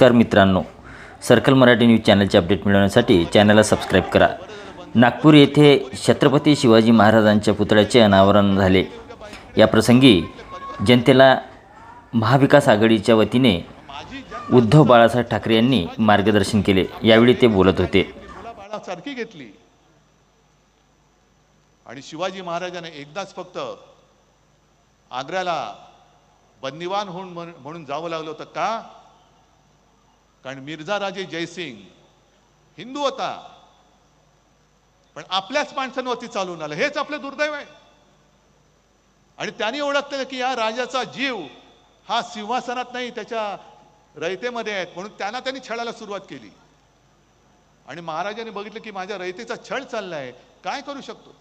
नमस्कार मित्रांनो. Circle Marathi news चॅनलचे अपडेट मिळवण्यासाठी चॅनलला सबस्क्राईब करा. नागपूर येथे छत्रपती शिवाजी महाराजांच्या पुतळ्याचे अनावरण झाले. या प्रसंगी जनतेला महाविकास आघाडीच्या वतीने उद्धव बाळासाहेब ठाकरे यांनी मार्गदर्शन केले. यावेळी ते बोलत होते. सारखी घेतली. आणि शिवाजी महाराजांना एकदाच फक्त आग्र्याला बंदिवान होऊन म्हणून जावं लागलं होतं का? कारण मिर्झा राजे जयसिंग हिंदू होता. पण आपल्याच माणसांवरती चालून आलं. हेच आपलं दुर्दैव आहे. आणि त्यांनी ओळखलं की या राजाचा जीव हा सिंहासनात नाही त्याच्या रयतेमध्ये आहेत. म्हणून त्यांना त्यांनी छळायला सुरुवात केली. आणि महाराजांनी बघितलं की माझ्या रयतेचा छळ चाललाय. काय करू शकतो?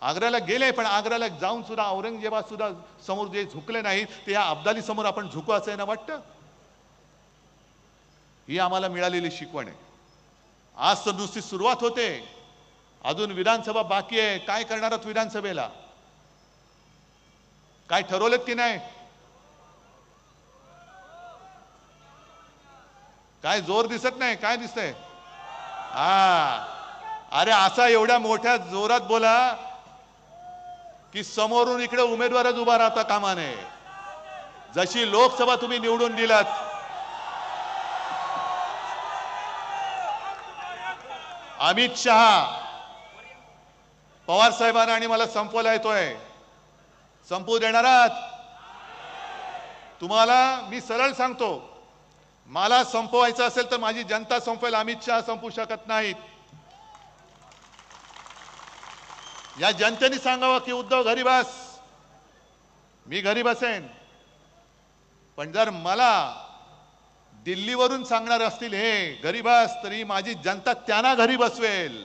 आग्र्याला गेले पण आग्र्याला जाऊन सुद्धा औरंगजेबा सुद्धा समोर जे झुकले नाहीत ते या अब्दाली समोर आपण झुकू असं आहे ना वाटतं? ही आम्हाला मिळालेली शिकवण आहे. आज तर नुसती सुरुवात होते. अजून विधानसभा बाकी आहे. काय करणार आहात विधानसभेला? काय ठरवलेत की नाही? काय जोर दिसत नाही? काय दिसतंय? हा. अरे असा एवढ्या मोठ्या जोरात बोला की समोरून इकडे उमेदवारच उभा राहता कामा नये. जशी लोकसभा तुम्ही निवडून दिलात अमित शहा. पवार साहेबांना आणि मला संपवला येतोय. संपवू देणार आहात? तुम्हाला मी सरळ सांगतो. मला संपवायचं असेल तर माझी जनता संपवेल अमित शहा संपू शकत नाहीत. या जनतेने सांगावं की उद्धव घरी बस. मी घरी बसेन. पण जर मला दिल्लीवरून सांगणार असतील हे गरीबास तरी माझी जनता त्यांना घरी बसवेल.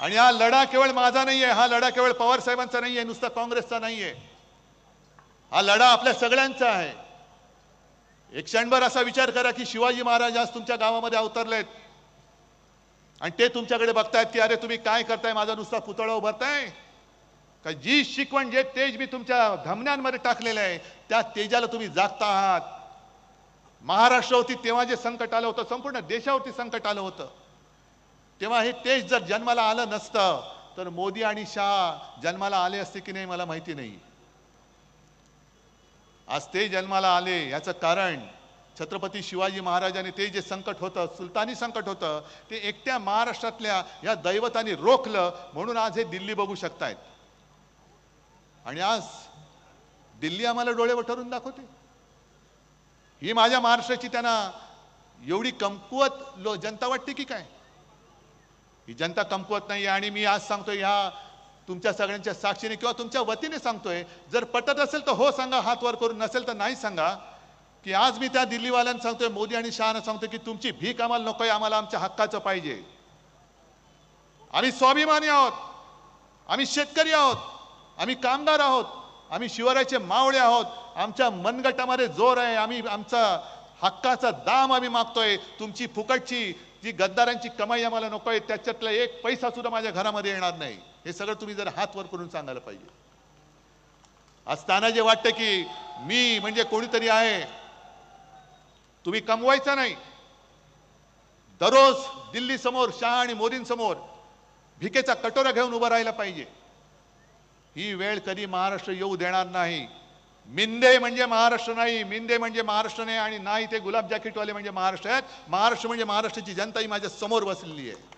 आणि हा लढा केवळ माझा नाहीये हा लढा केवळ पवार साहेबांचा नाहीये नुसता काँग्रेसचा नाहीये. हा लढा आपल्या सगळ्यांचा आहे. एक क्षणभर असा विचार करा की शिवाजी महाराज आज तुमच्या गावामध्ये अवतरलेत. आणि ते तुमच्याकडे बघतायत की अरे तुम्ही काय करताय? माझा नुसता पुतळा उभारताय. का जी शिकवण जे तेज मी तुमच्या धमन्यांमध्ये टाकलेलं आहे त्या तेजाला तुम्ही जागता आहात. महाराष्ट्रावरती तेव्हा जे संकट आलं होतं संपूर्ण देशावरती संकट आलं होतं. तेव्हा हे तेज जर जन्माला आलं नसतं तर मोदी आणि शाह जन्माला आले असते की नाही मला माहिती नाही. आज ते जन्माला आले याचं कारण छत्रपती शिवाजी महाराजांनी ते जे संकट होतं सुलतानी संकट होतं ते एकट्या महाराष्ट्रातल्या या दैवतानी रोखलं म्हणून आज हे दिल्ली बघू शकतायत. आणि आज दिल्ली आम्हाला डोळे वठरून दाखवते. ही माझ्या महाराष्ट्राची त्यांना एवढी कमकुवत लो जनता वाटते की काय? ही जनता कमकुवत नाही आणि मी आज सांगतोय ह्या तुमच्या सगळ्यांच्या साक्षीने किंवा तुमच्या वतीने सांगतोय जर पटत असेल तर हो सांगा हात वर करून नसेल तर नाही सांगा की आज मी त्या दिल्लीवाल्यांना सांगतोय मोदी आणि शहाना सांगतोय की तुमची भीक आम्हाला नको आहे आम्हाला आमच्या हक्काचं पाहिजे. आम्ही स्वाभिमानी आहोत. आम्ही शेतकरी आहोत. आम्ही कामगार आहोत आम्ही शिवरायाचे मावळे आहोत आमच्या मनगटामध्ये जोर आहे आम्ही आमचा हक्काचा दाम आम्ही मागतोय तुमची फुकटची जी गद्दारांची कमाई आम्हाला नकोय त्याच्यातला एक पैसा सुद्धा माझ्या घरामध्ये येणार नाही. हे सगळं तुम्ही जर हात वर करून सांगायला पाहिजे. असताना जे वाटतं की मी म्हणजे कोणीतरी आहे तुम्ही कमवायचं नाही. दररोज दिल्ली समोर शहा आणि मोदींसमोर भिकेचा कटोरा घेऊन उभं राहायला पाहिजे. ही वेळ कधी महाराष्ट्र येऊ देणार नाही. मिंदे म्हणजे महाराष्ट्र नाही मिंदे म्हणजे महाराष्ट्र नाही आणि नाही ते गुलाब जॅकेटवाले म्हणजे महाराष्ट्र आहेत. महाराष्ट्र म्हणजे महाराष्ट्राची जनता ही माझ्यासमोर बसलेली आहे.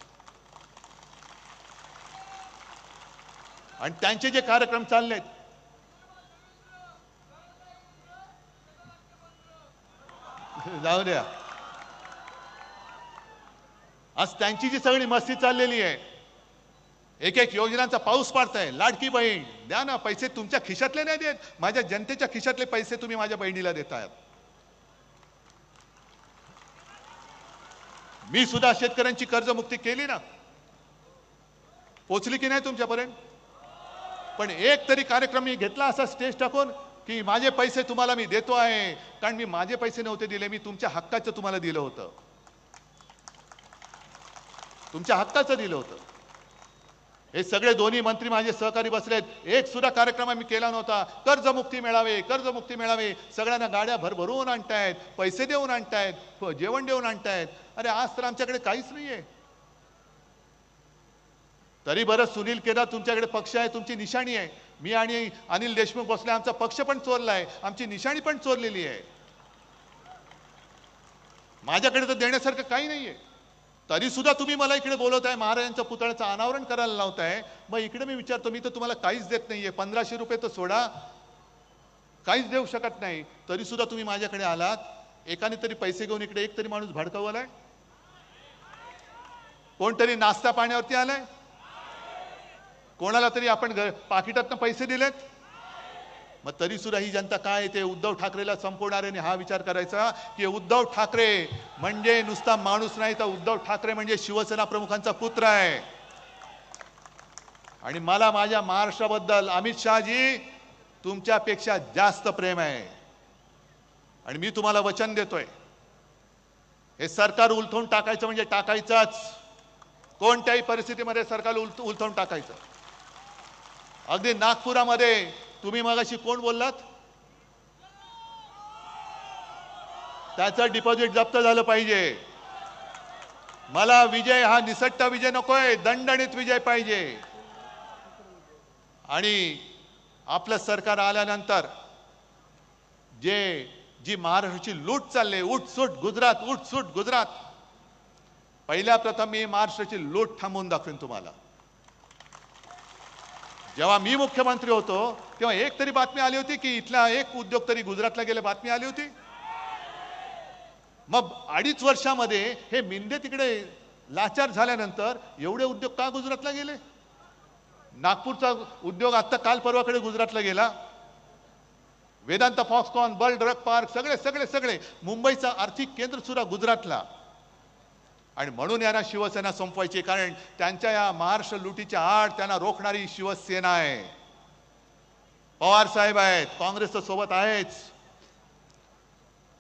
आणि त्यांचे जे कार्यक्रम चालले जाऊ द्या. आज त्यांची जी सगळी मस्ती चाललेली आहे एक एक योजनांचा पाऊस पाडताय लाडकी बहीण. द्या ना पैसे तुमच्या खिशातले नाही देत माझ्या जनतेच्या खिशातले पैसे तुम्ही माझ्या बहिणीला देत मी सुद्धा शेतकऱ्यांची कर्जमुक्ती केली ना. पोचली की नाही तुमच्यापर्यंत? पण एक तरी कार्यक्रम मी घेतला असा स्टेज टाकून की माझे पैसे तुम्हाला मी देतो आहे कारण मी माझे पैसे नव्हते दिले मी तुमच्या हक्काचं तुम्हाला दिलं होतं. तुमच्या हक्काचं दिलं होतं. हे सगळे दोन्ही मंत्री माझे सहकारी बसलेत एक सुद्धा कार्यक्रम आम्ही केला नव्हता. कर्जमुक्ती मिळावे कर्जमुक्ती मिळावे. सगळ्यांना गाड्या भरभरून आणतायत पैसे देऊन आणतायत प- जेवण देऊन आणतायत. अरे आज तर आमच्याकडे काहीच नाहीये. तरी बरं सुनील केदार तुमच्याकडे पक्ष आहे तुमची निशाणी आहे. मी आणि अनिल देशमुख बसले आमचा पक्ष पण चोरलाय आमची निशाणी पण चोरलेली आहे. माझ्याकडे तर देण्यासारखं काही नाही आहे सुद्धा तुम्ही मला इकडे बोलवत आहे महाराजांच्या पुतळ्याचं अनावरण करायला लावताय. मग इकडे मी विचारतो मी तर तुम्हाला काहीच देत नाहीये. पंधराशे रुपये तर सोडा. काहीच देऊ शकत नाही. तरी सुद्धा तुम्ही माझ्याकडे आलात. एकाने तरी पैसे घेऊन इकडे एक तरी माणूस भडकवलाय कोणतरी नाश्ता पाण्यावरती आलाय? कोणाला तरी आपण घ- पाकिटातनं पैसे दिलेत? मग तरी सुद्धा ही जनता काय ते उद्धव ठाकरेला संपवणार आहे हा विचार करायचा की उद्धव ठाकरे म्हणजे नुसता माणूस नाही तर उद्धव ठाकरे म्हणजे शिवसेना प्रमुखांचा पुत्र आहे. आणि मला माझ्या महाराष्ट्राबद्दल अमित शहाजी तुमच्यापेक्षा जास्त प्रेम आहे. आणि मी तुम्हाला वचन देतोय. हे सरकार उलथवून टाकायचं म्हणजे टाकायचंच. कोणत्याही परिस्थितीमध्ये सरकार उलथ उलथवून टाकायचं. अगदी नागपुरामध्ये तुम्ही मगाशी कोण बोललात? त्याचं डिपॉझिट जप्त झालं पाहिजे. मला विजय हा निसट्टा विजय नकोय दंडणीत विजय पाहिजे. आणि आपलं सरकार आल्यानंतर जे जी महाराष्ट्राची लूट चालली उठसूट गुजरात उठसूट गुजरात. पहिल्या प्रथम मी महाराष्ट्राची लूट थांबवून दाखवेन तुम्हाला. जेव्हा मी मुख्यमंत्री होतो तेव्हा एक तरी बातमी आली होती की इथला एक उद्योग तरी गुजरातला गेले बातमी आली होती? मग अडीच वर्षामध्ये हे मिंदे तिकडे लाचार झाल्यानंतर एवढे उद्योग का गुजरातला गेले? नागपूरचा उद्योग आत्ता काल परवाकडे गुजरातला गेला. Vedanta Foxconn bulk drug park सगळे सगळे सगळे मुंबईचा आर्थिक केंद्र सुद्धा गुजरातला. आणि म्हणून यांना शिवसेना संपवायची कारण त्यांच्या या महाराष्ट्र लुटीच्या आड त्यांना रोखणारी शिवसेना आहे. पवार साहेब आहेत काँग्रेसच्या सोबत आहेच.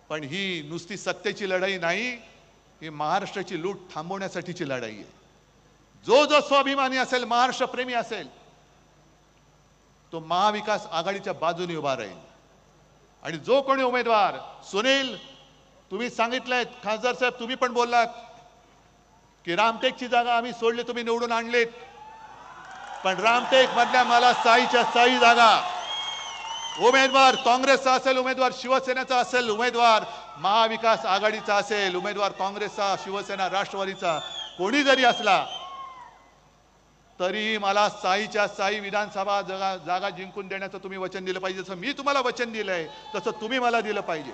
पण ही नुसती सत्तेची लढाई नाही ही महाराष्ट्राची लूट थांबवण्यासाठीची लढाई आहे. जो जो स्वाभिमानी असेल महाराष्ट्र प्रेमी असेल तो महाविकास आघाडीच्या बाजूने उभा राहील. आणि जो कोणी उमेदवार सुनील तुम्ही सांगितलंय खासदार साहेब तुम्ही पण बोललात की रामटेकची जागा आम्ही सोडली तुम्ही निवडून आणलीत. पण रामटेक मधल्या मला साईच्या साई जागा. उमेदवार काँग्रेसचा असेल उमेदवार शिवसेनेचा असेल उमेदवार महाविकास आघाडीचा असेल उमेदवार काँग्रेसचा शिवसेना राष्ट्रवादीचा कोणी जरी असला तरी मला साईच्या साई विधानसभा जागा जागा जिंकून देण्याचं तुम्ही वचन दिलं पाहिजे. जसं मी तुम्हाला वचन दिलंय तसं तुम्ही मला दिलं पाहिजे.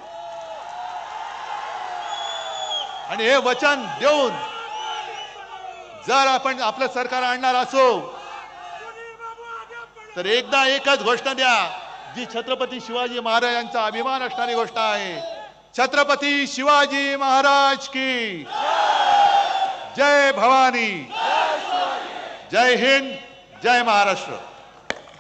आणि हे वचन देऊन जर आपण आपलं सरकार आणणार असो तर एकदा एकच घोषणा द्या. जी छत्रपती शिवाजी महाराजांचा अभिमान असणारी गोष्ट आहे. छत्रपती शिवाजी महाराज की जय भवानी. जय हिंद जय महाराष्ट्र.